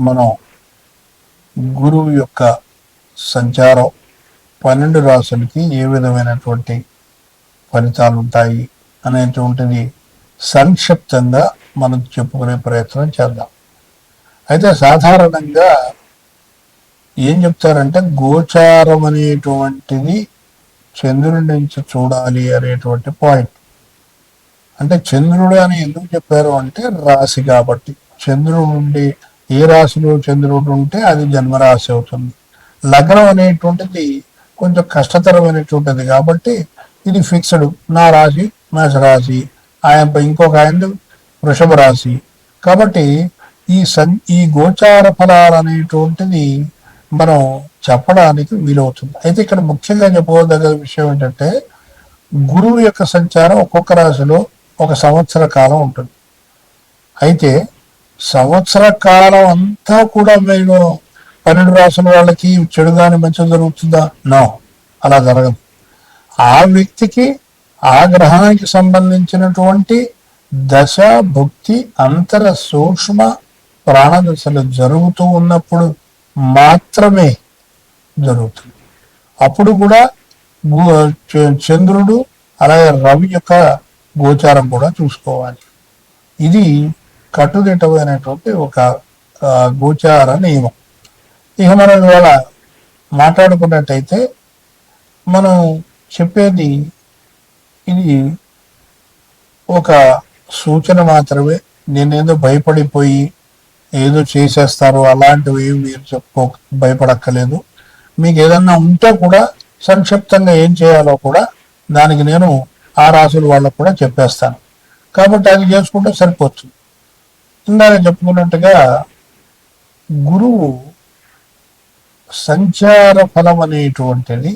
మనం గురువు యొక్క సంచారం పన్నెండు రాసులకి ఏ విధమైనటువంటి ఫలితాలు ఉంటాయి అనేటువంటిది సంక్షిప్తంగా మనం చెప్పుకునే ప్రయత్నం చేద్దాం. అయితే సాధారణంగా ఏం చెప్తారంటే గోచారం అనేటువంటిది చంద్రుడి నుంచి చూడాలి అనేటువంటి పాయింట్. అంటే చంద్రుడు అని ఎందుకు చెప్పారు అంటే రాశి కాబట్టి. చంద్రుడు ఉండే ఏ రాశిలో చంద్రుడు ఉంటే అది జన్మరాశి అవుతుంది. లగ్నం అనేటువంటిది కొంచెం కష్టతరమైనటువంటిది కాబట్టి ఇది ఫిక్స్డ్ నా రాశి మేషరాశి ఆయన ఇంకొక ఆయన వృషభ రాశి. కాబట్టి ఈ సన్ ఈ గోచార ఫలాలు అనేటువంటిది మనం చెప్పడానికి వీలవుతుంది. అయితే ఇక్కడ ముఖ్యంగా చెప్పుకోదగ్గ విషయం ఏంటంటే గురువు యొక్క సంచారం ఒక్కొక్క రాశిలో ఒక సంవత్సర కాలం ఉంటుంది. అయితే సంవత్సర కాలం అంతా కూడా మేము పన్నెండు రాసుల వాళ్ళకి చెడు కానీ మంచి జరుగుతుందా? నో. అలా జరగదు. ఆ వ్యక్తికి ఆ గ్రహానికి సంబంధించినటువంటి దశ భుక్తి అంతర సూక్ష్మ ప్రాణదశలు జరుగుతూ ఉన్నప్పుడు మాత్రమే జరుగుతుంది. అప్పుడు కూడా చంద్రుడు అలాగే రవి యొక్క గోచారం కూడా చూసుకోవాలి. ఇది కట్టుదిట్టమైనటువంటి ఒక గోచార నియమం. ఇక మనం ఇవాళ మాట్లాడుకున్నట్టయితే మనం చెప్పేది ఇది ఒక సూచన మాత్రమే. నేనేదో భయపడిపోయి ఏదో చేసేస్తారు అలాంటివి మీరు చెప్పుకో భయపడక్కలేదు మీకు ఏదన్నా ఉంటే కూడా సంక్షిప్తంగా ఏం చేయాలో కూడా దానికి నేను ఆ రాసుల వాళ్ళకు కూడా చెప్పేస్తాను. కాబట్టి అది చేసుకుంటే సరిపోతుంది. ఇందాక చెప్పుకున్నట్టుగా గురువు సంచార ఫలం అనేటువంటిది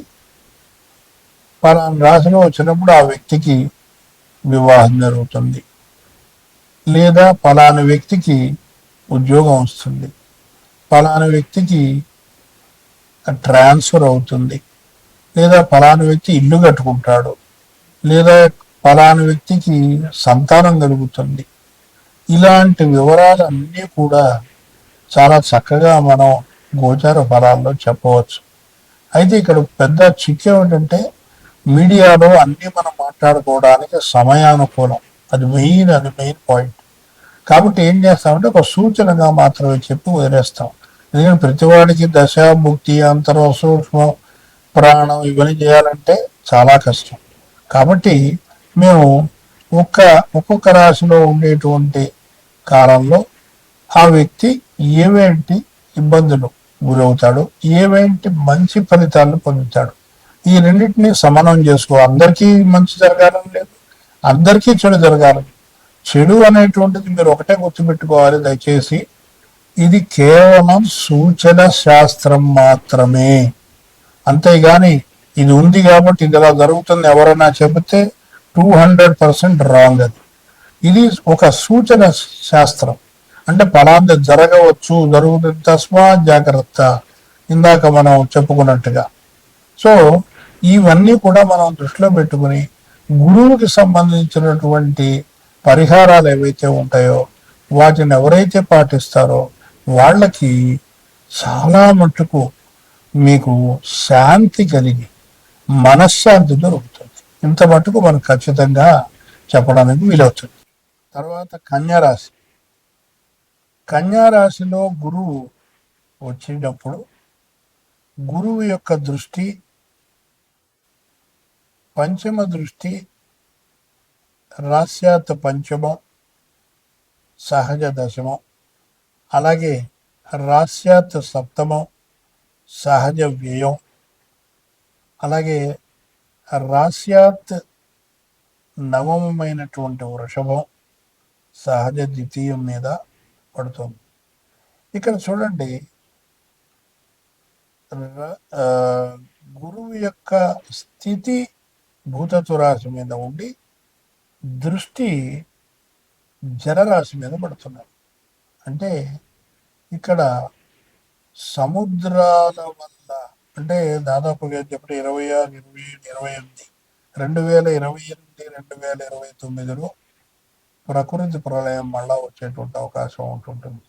పలానా రాశిలో వచ్చినప్పుడు ఆ వ్యక్తికి వివాహం జరుగుతుంది. లేదా పలానా వ్యక్తికి ఉద్యోగం వస్తుంది. పలానా వ్యక్తికి ట్రాన్స్ఫర్ అవుతుంది. లేదా పలానా వ్యక్తి ఇల్లు కట్టుకుంటాడు. లేదా పలానా వ్యక్తికి సంతానం కలుగుతుంది. ఇలాంటి వివరాలన్నీ కూడా చాలా చక్కగా మనం గోచార ఫలాల్లో చెప్పవచ్చు. అయితే ఇక్కడ పెద్ద చిక్కు ఏమిటంటే మీడియాలో అన్నీ మనం మాట్లాడుకోవడానికి సమయానుకూలం. అది మెయిన్ అది మెయిన్ పాయింట్. కాబట్టి ఏం చేస్తామంటే ఒక సూచనగా మాత్రమే చెప్పి వదిలేస్తాం. ఎందుకంటే ప్రతివాడికి దశ ముక్తి అంతరం సూక్ష్మం ప్రాణం ఇవన్నీ చేయాలంటే చాలా కష్టం. కాబట్టి మేము ఒక్క ఒక్కొక్క రాశిలో ఉండేటువంటి కాలంలో ఆ వ్యక్తి ఏవేంటి ఇబ్బందులు గురవుతాడు ఏవేంటి మంచి ఫలితాలను పొందుతాడు. ఈ రెండింటిని సమానం చేసుకో. అందరికీ మంచి జరగాలని లేదు అందరికీ చెడు జరగాలని. చెడు అనేటువంటిది మీరు ఒకటే గుర్తుపెట్టుకోవాలి దయచేసి. ఇది కేవలం సూచన శాస్త్రం మాత్రమే. అంతేగాని ఇది ఉంది కాబట్టి ఇది ఇలా జరుగుతుంది ఎవరైనా చెబితే టూ హండ్రెడ్ పర్సెంట్ రాంగ్ అది. ఇది ఒక సూచన శాస్త్రం. అంటే ఫలాంది జరగవచ్చు జరుగుతుంది తస్మా జాగ్రత్త. ఇందాక మనం చెప్పుకున్నట్టుగా. సో ఇవన్నీ కూడా మనం దృష్టిలో పెట్టుకుని గురువుకి సంబంధించినటువంటి పరిహారాలు ఏవైతే ఉంటాయో వాటిని ఎవరైతే పాటిస్తారో వాళ్ళకి చాలా మట్టుకు మీకు శాంతి కలిగి మనశ్శాంతి దొరుకుతుంది. ఇంత మటుకు మనం ఖచ్చితంగా చెప్పడానికి వీలవుతుంది. తర్వాత కన్యారాశి కన్యారాశిలో గురువు వచ్చినప్పుడు గురువు యొక్క దృష్టి పంచమ దృష్టి రాస్యాత పంచమం సహజ దశమం అలాగే రాస్యాత సప్తమం సహజ వ్యయం అలాగే రాస్యాత్ నవమమైనటువంటి వృషభం సహజ ద్వితీయం మీద పడుతుంది. ఇక్కడ చూడండి ఆ, గురువు యొక్క స్థితి భూతత్వరాశి మీద ఉండి దృష్టి జలరాశి మీద పడుతున్నారు అంటే ఇక్కడ సముద్రాల వల్ల అంటే దాదాపుగా చెప్పి ఇరవై ఆరు ఇరవై ఏడు ఇరవై ఎనిమిది. రెండు వేల ఇరవై ఎనిమిది రెండు వేల ఇరవై తొమ్మిదిలో ప్రకృతి ప్రళయం మళ్ళా వచ్చేటువంటి అవకాశం ఉంటుంటుంది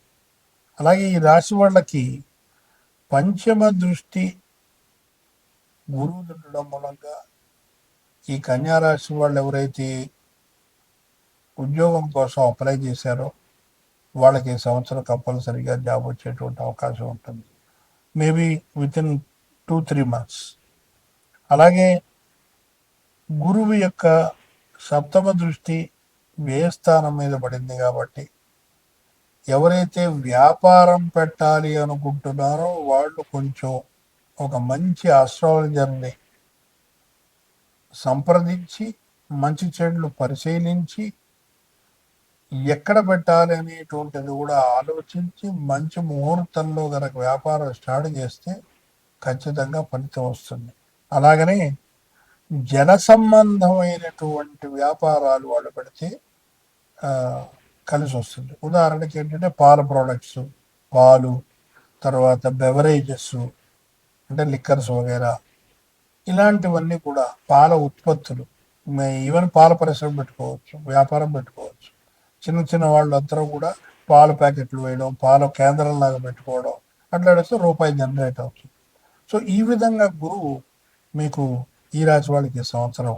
అలాగే ఈ రాశి వాళ్ళకి పంచమ దృష్టి గురువు ఉండడం మూలంగా ఈ కన్యా రాశి వాళ్ళు ఎవరైతే ఉద్యోగం కోసం అప్లై చేశారో వాళ్ళకి ఈ సంవత్సరం కంపల్సరిగా జాబ్ వచ్చేటువంటి అవకాశం ఉంటుంది. Maybe within two three months. అలాగే గురువు యొక్క సప్తమ దృష్టి వ్యయస్థానం మీద పడింది కాబట్టి ఎవరైతే వ్యాపారం పెట్టాలి అనుకుంటున్నారో వాళ్ళు కొంచెం ఒక మంచి ఆస్ట్రాలజర్ని సంప్రదించి మంచి చెడులు పరిశీలించి ఎక్కడ పెట్టాలి అనేటువంటిది కూడా ఆలోచించి మంచి ముహూర్తంలో గనక వ్యాపారం స్టార్ట్ చేస్తే ఖచ్చితంగా ఫలితం వస్తుంది. అలాగనే జన సంబంధమైనటువంటి వ్యాపారాలు వాళ్ళు పెడితే కలిసి వస్తుంది. ఉదాహరణకి ఏంటంటే పాల ప్రోడక్ట్స్ పాలు తర్వాత బెవరేజెస్ అంటే లిక్కర్స్ వగేరా. ఇలాంటివన్నీ కూడా పాల ఉత్పత్తులు. ఈవెన్ పాల పరిశ్రమ పెట్టుకోవచ్చు వ్యాపారం పెట్టుకోవచ్చు. చిన్న చిన్న వాళ్ళందరూ కూడా పాల ప్యాకెట్లు వేయడం పాల కేంద్రం లాగా పెట్టుకోవడం అట్లా రూపాయి జనరేట్ అవుతుంది. సో ఈ విధంగా గురువు మీకు ఈ రాశి వాళ్ళకి సంవత్సరం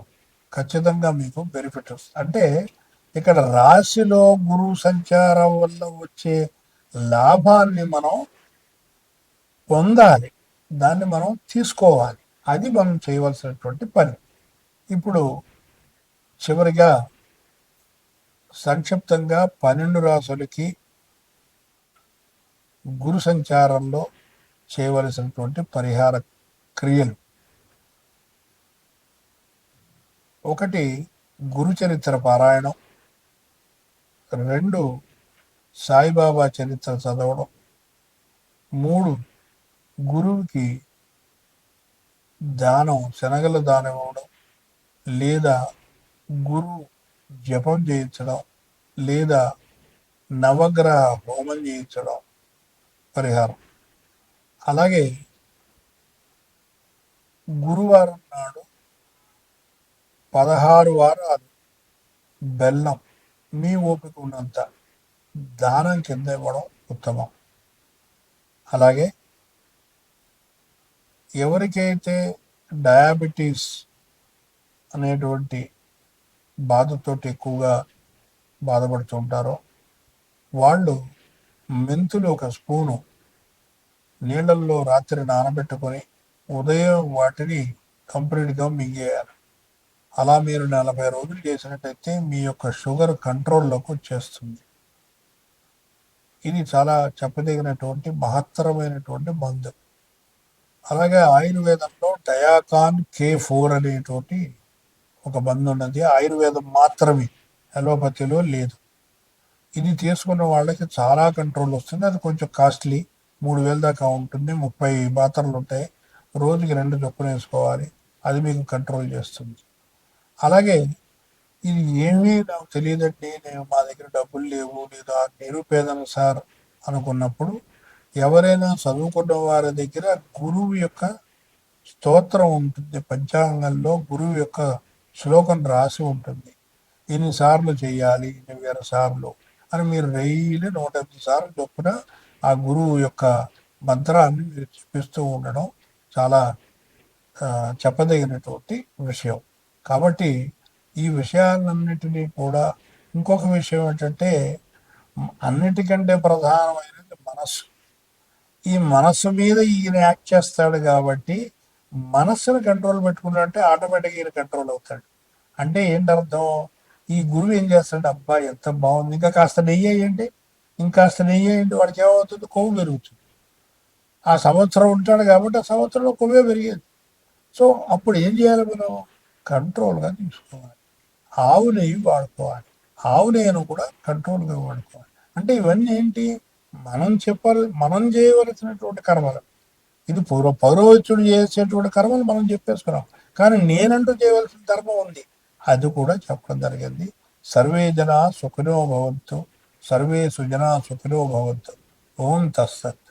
ఖచ్చితంగా మీకు బెనిఫిట్ వస్తుంది. అంటే ఇక్కడ రాశిలో గురువు సంచారం వల్ల వచ్చే లాభాన్ని మనం పొందాలి. దాన్ని మనం తీసుకోవాలి. అది మనం చేయవలసినటువంటి పని. ఇప్పుడు చివరిగా సంక్షిప్తంగా పన్నెండు రాసులకి గురు సంచారంలో చేయవలసినటువంటి పరిహార క్రియలు. ఒకటి గురు చరిత్ర పారాయణం. రెండు సాయిబాబా చరిత్ర చదవడం. మూడు గురువుకి దానం శనగల దానం ఇవ్వడం. లేదా గురువు జపం చేయించడం. లేదా నవగ్రహ హోమం చేయించడం. పరిహారం. అలాగే గురువారం నాడు పదహారు వారాలు బెల్లం మీ ఓపిక ఉన్నంత దానం కింద ఇవ్వడం ఉత్తమం. అలాగే ఎవరికైతే డయాబెటీస్ అనేటువంటి బాధతోటి ఎక్కువగా బాధపడుతుంటారో వాళ్ళు మెంతులు ఒక స్పూను నీళ్ళల్లో రాత్రి నానబెట్టుకొని ఉదయం వాటిని కంప్లీట్గా మింగేయాలి. అలా మీరు నలభై రోజులు చేసినట్టయితే మీ యొక్క షుగర్ కంట్రోల్లోకి వచ్చేస్తుంది. ఇది చాలా చెప్పదగినటువంటి మహత్తరమైనటువంటి మందు. అలాగే ఆయుర్వేదంలో డయాకాన్ కే ఫోర్ అనేటువంటి ఒక మందు ఉన్నది. ఆయుర్వేదం మాత్రమే అలోపతిలో లేదు. ఇది తీసుకున్న వాళ్ళకి చాలా కంట్రోల్ వస్తుంది. అది కొంచెం కాస్ట్లీ. మూడు వేల దాకా ఉంటుంది ముప్పై మాత్రలు ఉంటాయి. రోజుకి రెండు చొప్పున వేసుకోవాలి. అది మీకు కంట్రోల్ చేస్తుంది. అలాగే ఇది ఏమీ నాకు తెలియదండి. నేను మా దగ్గర డబ్బులు లేవు. లేదా నిరుపేదను సార్ అనుకున్నప్పుడు ఎవరైనా చదువుకున్న వారి దగ్గర గురువు యొక్క స్తోత్రం ఉంటుంది. పంచాంగంలో గురువు యొక్క శ్లోకం రాసి ఉంటుంది. ఎన్నిసార్లు చేయాలి? ఎన్ని వేల సార్లు అని మీరు డైలీ నూట ఎనిమిది సార్లు చొప్పున ఆ గురువు యొక్క మంత్రాన్ని మీరు చూపిస్తూ ఉండడం చాలా చెప్పదగినటువంటి విషయం. కాబట్టి ఈ విషయాలన్నిటినీ కూడా ఇంకొక విషయం ఏంటంటే అన్నిటికంటే ప్రధానమైనది మనస్సు. ఈ మనస్సు మీద ఈయన యాక్ట్ చేస్తాడు కాబట్టి మనస్సును కంట్రోల్ పెట్టుకున్నాడంటే ఆటోమేటిక్గా ఈయన కంట్రోల్ అవుతాడు. అంటే ఏంటి అర్థం ఈ గురువు ఏం చేస్తాడు? అబ్బా ఎంత బాగుంది. ఇంకా కాస్త నెయ్యి వేయండి. ఇంకాస్త నెయ్యి వాడికి ఏమవుతుంది? కొవ్వు పెరుగుతుంది. ఆ సంవత్సరం ఉంటాడు కాబట్టి ఆ సంవత్సరంలో కొవ్వే పెరిగేది. సో అప్పుడు ఏం చేయాలి మనం? కంట్రోల్గా తీసుకోవాలి. ఆవు నెయ్యి వాడుకోవాలి. ఆవు నెయ్యను కూడా కంట్రోల్గా వాడుకోవాలి. అంటే ఇవన్నీ ఏంటి? మనం చెప్పాలి మనం చేయవలసినటువంటి కర్మలు. ఇది పూర్వ పౌరవచ్చుడు చేసేటువంటి కర్మలు మనం చెప్పేసుకున్నాం. కానీ నేనంటూ చేయవలసిన ధర్మం ఉంది. అది కూడా చెప్పడం జరిగింది. సర్వే జన సుఖినో భవంతు. సర్వే సుజనా సుఖినో భవంతు. ఓం తస్సత్.